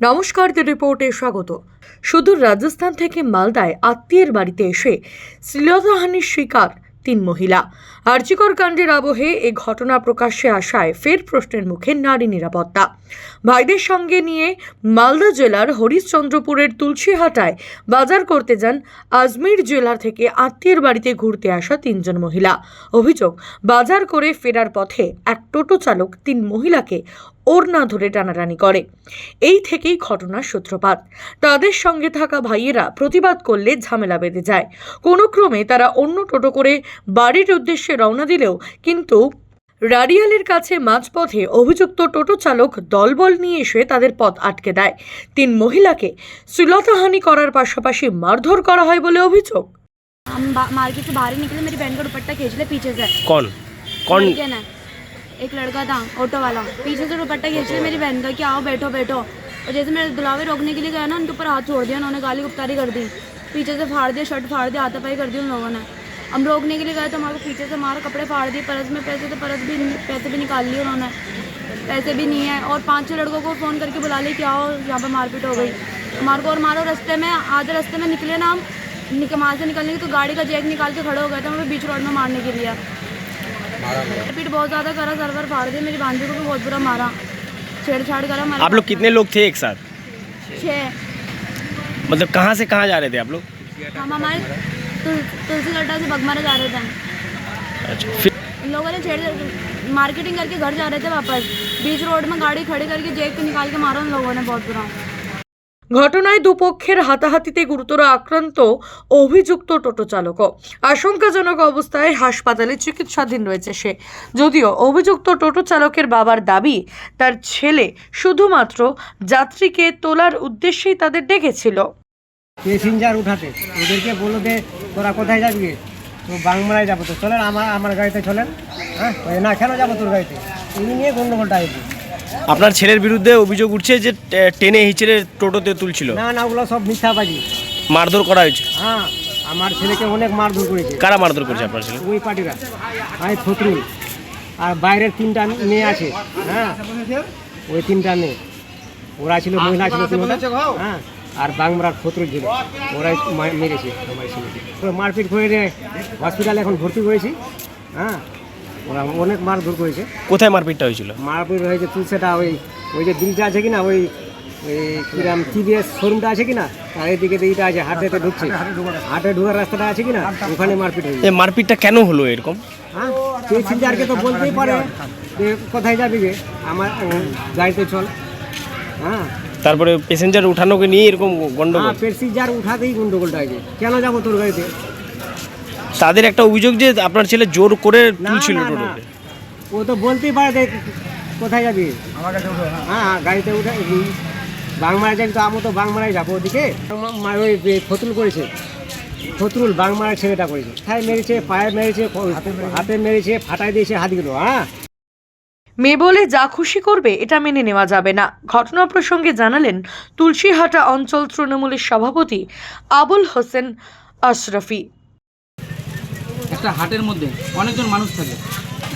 নমস্কার দ্য রিপোর্টে স্বাগত। সুদূর রাজস্থান থেকে মালদায় আত্মীয়ের বাড়িতে এসে শ্লীলতাহানির শিকার তিন মহিলা। আর্যিকর কাণ্ডের আবহে এ ঘটনা প্রকাশ্যে আসায় ফের প্রশ্নের মুখে নারী নিরাপত্তা। ভাইদের সঙ্গে নিয়ে মালদা জেলার হরিশ্চন্দ্রপুরের তুলসীহাটায় বাজার করতে যান আজমির জেলা থেকে আত্মীয়ের বাড়িতে ঘুরতে আসা তিনজন মহিলা। অভিযোগ, বাজার করে ফেরার পথে এক টোটো চালক তিন মহিলাকে ওড়না ধরে টানাটানি করে এই থেকেই ঘটনার সূত্রপাত তাদের সঙ্গে থাকা ভাইয়েরা প্রতিবাদ করলে ঝামেলা বেঁধে যায় কোনো ক্রমে তারা অন্য টোটো করে বাড়ির উদ্দেশ্যে রওনা দিলেও কিন্তু রাডিয়ালের কাছে মাঝপথে অভিযুক্ত টোটো চালক দলবল নিয়ে এসে তাদের পথ আটকে দেয় তিন মহিলাকে শ্লীলতাহানি করার পাশাপাশি মারধর করা হয় বলে অভিযোগ हम बा- मार्केट से बाहर ही निकले मेरी बहन का दुपट्टा खींच ले पीछे से कौन कौन लड़के ने एक लड़का था, ऑटो वाला। पीछे से दुपट्टा खींच ले मेरी बहन का कि आओ, बैठो बैठो। और जैसे मेरे दुलावे रोकने के लिए गया ना, उनके ऊपर हाथ छोड़ दिया, उन्होंने गाली गुप्तारी कर दी। पीछे से फाड़ दिया, शर्ट फाड़ दिया, हाथापाई कर दी उन लोगों ने। हम रोकने के लिए गए तो हमारे पीछे से मारो, कपड़े फाड़ दिए, परस में पैसे तो परस भी, पैसे भी निकाल लिए उन्होंने। पैसे भी नहीं है। और पाँच छः लड़कों को फ़ोन करके बुला ले कि आओ, यहाँ पर मारपीट हो गई। हमारे को और मारो, रास्ते में, आधे रास्ते में निकले ना हम। निक से निकलने की तो गाड़ी का जैक निकाल के खड़े हो गए थे, हमें बीच रोड में मारने के लिए। पीट बहुत ज़्यादा करा सर्वर फाड़ दिया मेरी बांधी को भी बहुत बुरा मारा। छेड़छाड़ करा हमारे आप लोग कितने लोग थे एक साथ? छः मतलब कहाँ से कहाँ जा रहे थे आप लोग? हम हमारे तुलसी गड्ढा से बगमारा जा रहे थे। अच्छा फिर? इन लोगों ने छेड़ मार्केटिंग करके घर जा रहे थे वापस। बीच रोड में गाड़ी खड़ी करके जेक को निकाल के मारा उन लोगों ने बहुत बुरा। ঘটনায় দুপক্ষের হাতাহাতিতে গুরুতর আক্রান্ত অভিযুক্ত টোটো চালকও আশঙ্কাজনক অবস্থায় হাসপাতালে চিকিৎসাধীন রয়েছে সে। যদিও অভিযুক্ত টোটো চালকের বাবার দাবি, তার ছেলে শুধুমাত্র যাত্রীকে তোলার উদ্দেশ্যেই তাদের ডেকেছিল। প্যাসেঞ্জার উঠাতে। ওদেরকে বলল যে, তোরা কোথায় যাবি? তো বাংমারায় যাব তো। চলেন আমার আমার গাড়িতে চলেন। হ্যাঁ? না, কেন যাব তোর গাড়িতে? নিয়ে গন্ডগোলটা হয়েছে। আপনার ছেলের বিরুদ্ধে অভিযোগ উঠছে যে টেনে হিচড়ে টোটোতে তুলছিল। না না ওগুলো সব মিথ্যাবাজি মারধর করা হয়েছে? হ্যাঁ আমার ছেলেকে অনেক মারধর করেছে। কারা মারধর করেছে আপনার ছেলে? ওই পার্টিরা। আমি ফতরুল আর বাইরের তিনটা মেয়ে আছে হ্যাঁ? ওই তিনটা মেয়ে। ওরা ছিল মহিলা ছিল হ্যাঁ আর বাংমারার ফতরুল ছিল। ওরাই মেরেছে আমার ছেলেকে। মারপিট করে হসপিটালে এখন ভর্তি করেছি হ্যাঁ? ওরা অনেক মারধর করেছে। কোথায় মারপিটটা হয়েছিল? মারপিট হয়েছে তুই সেটা ওই ওই যে দিলটা আছে কিনা ওই ওই কিরাম টিভিএস শোরুমটা আছে কিনা আর এদিকে এইটা আছে হাটেতে ঢুকছে। হাটে ঢোকার রাস্তাটা আছে কিনা ওখানে মারপিট হয়েছে। মারপিটটা কেন হলো এরকম? হ্যাঁ প্যাসেঞ্জারকে তো বলতেই পারে কোথায় যাবি গে আমার গাড়িতে চল। হ্যাঁ। তারপরে প্যাসেঞ্জার উঠানোকে নিয়ে এরকম গন্ডগোল? প্যাসেঞ্জার উঠাতেই গন্ডগোলটা আছে কেন যাব তোর গাড়িতে? তাদের একটা অভিযোগ যে আপনার ছেলে জোর করে তুলছিল। টোটোতে ও তো বলতেই পারে যে কোথায় যাবি? আমার কাছে হ্যাঁ। হ্যাঁ গাড়িতে উঠে বাংমারা যাবি তো আমি তো বাংমারাই যাব ওদিকে। ওই ফতুল করেছে। ফতুল বাংমারা ছেলেটা করেছে। কোথায় মেরেছে পায়ে মেরেছে হাতে মেরেছে। ফাটাই দিয়েছে হাতগুলো হ্যাঁ। মেয়ে বলে যা খুশি করবে এটা মেনে নেওয়া যাবে না। ঘটনা প্রসঙ্গে জানালেন তুলসীহাটা অঞ্চল তৃণমূলের সভাপতি আবুল হোসেন আশরাফি। একটা হাটের মধ্যে অনেকজন মানুষ থাকে।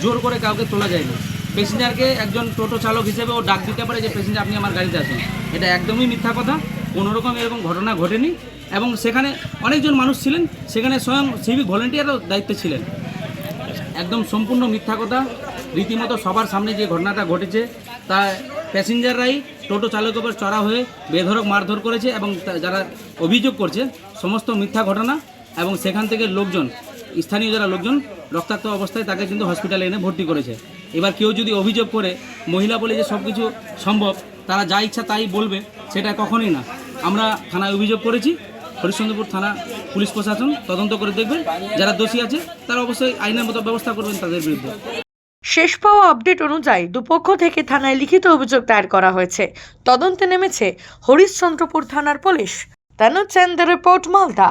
জোর করে কাউকে তোলা যায় না। প্যাসেঞ্জারকে একজন টোটো চালক হিসেবে ও ডাক দিতে পারে যে, প্যাসেঞ্জার, আপনি আমার গাড়িতে আসুন। এটা একদমই মিথ্যা কথা। কোনোরকম এরকম ঘটনা ঘটেনি এবং সেখানে অনেকজন মানুষ ছিলেন। সেখানে স্বয়ং সিভিক ভলেন্টিয়ারও দায়িত্বে ছিলেন। একদম সম্পূর্ণ মিথ্যা কথা। রীতিমতো সবার সামনে যে ঘটনাটা ঘটেছে, তা প্যাসেঞ্জাররাই টোটো চালকের উপর চড়া হয়ে বেধরক মারধর করেছে এবং যারা অভিযোগ করছে, সমস্ত মিথ্যা ঘটনা এবং সেখান থেকে লোকজন স্থানীয় যারা লোকজন রক্তাক্ত অবস্থায় তাকে কিন্তু হসপিটালে এনে ভর্তি করেছে। এবার কেউ যদি অভিযোগ করে মহিলা বলে যে সব কিছু সম্ভব, তারা যা ইচ্ছা তাই বলবে, সেটা কখনোই না। আমরা থানায় অভিযোগ করেছি, হরিশ্চন্দ্রপুর থানা পুলিশ প্রশাসন তদন্ত করে দেখবেন যারা দোষী আছে, তারা অবশ্যই আইনের মতো ব্যবস্থা করবেন তাদের বিরুদ্ধে। শেষ পাওয়া আপডেট অনুযায়ী দুপক্ষ থেকে থানায় লিখিত অভিযোগ দায়ের করা হয়েছে। তদন্তে নেমেছে হরিশ্চন্দ্রপুর থানার পুলিশ। তানুজ চ্যান্দ রিপোর্ট, মালদা।